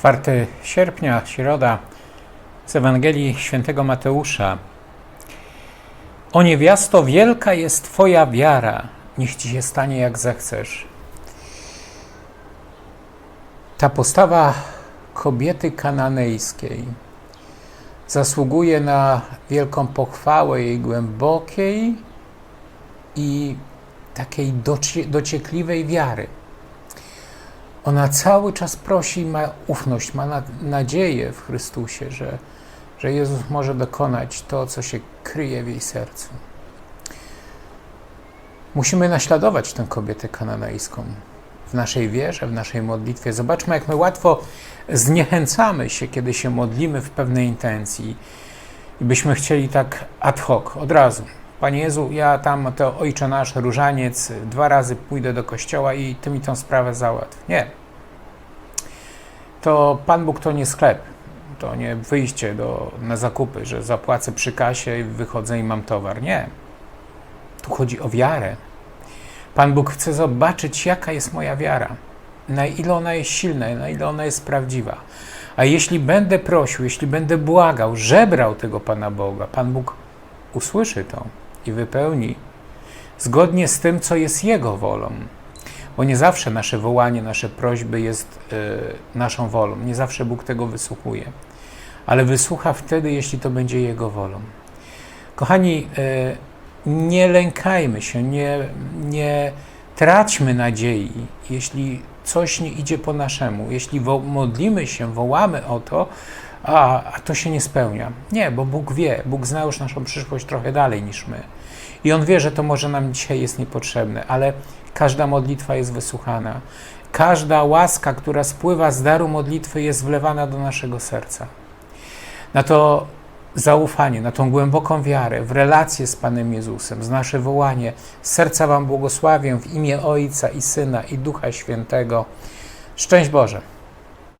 4 sierpnia, środa, z Ewangelii Świętego Mateusza. O niewiasto, wielka jest Twoja wiara, niech Ci się stanie jak zechcesz. Ta postawa kobiety kananejskiej zasługuje na wielką pochwałę jej głębokiej i takiej docie, dociekliwej wiary. Ona cały czas prosi, ma ufność, ma na, nadzieję w Chrystusie, że, że Jezus może dokonać to, co się kryje w jej sercu. Musimy naśladować tę kobietę kananejską w naszej wierze, w naszej modlitwie. Zobaczmy, jak my łatwo zniechęcamy się, kiedy się modlimy w pewnej intencji i byśmy chcieli tak ad hoc, od razu. Panie Jezu, ja tam to Ojcze Nasz, Różaniec, dwa razy pójdę do kościoła i Ty mi tą sprawę załatw. Nie. To Pan Bóg to nie sklep, to nie wyjście do, na zakupy, że zapłacę przy kasie i wychodzę i mam towar. Nie. Tu chodzi o wiarę. Pan Bóg chce zobaczyć, jaka jest moja wiara, na ile ona jest silna, na ile ona jest prawdziwa. A jeśli będę prosił, jeśli będę błagał, żebrał tego Pana Boga, Pan Bóg usłyszy to i wypełni zgodnie z tym, co jest Jego wolą. Bo nie zawsze nasze wołanie, nasze prośby jest y, naszą wolą. Nie zawsze Bóg tego wysłuchuje. Ale wysłucha wtedy, jeśli to będzie Jego wolą. Kochani, y, nie lękajmy się, nie, nie traćmy nadziei, jeśli coś nie idzie po naszemu, jeśli modlimy się, wołamy o to, a, a to się nie spełnia. Nie, bo Bóg wie, Bóg zna już naszą przyszłość trochę dalej niż my. I On wie, że to może nam dzisiaj jest niepotrzebne, ale każda modlitwa jest wysłuchana. Każda łaska, która spływa z daru modlitwy, jest wlewana do naszego serca. Na to zaufanie, na tą głęboką wiarę w relację z Panem Jezusem, z nasze wołanie. Serca Wam błogosławię w imię Ojca i Syna i Ducha Świętego. Szczęść Boże!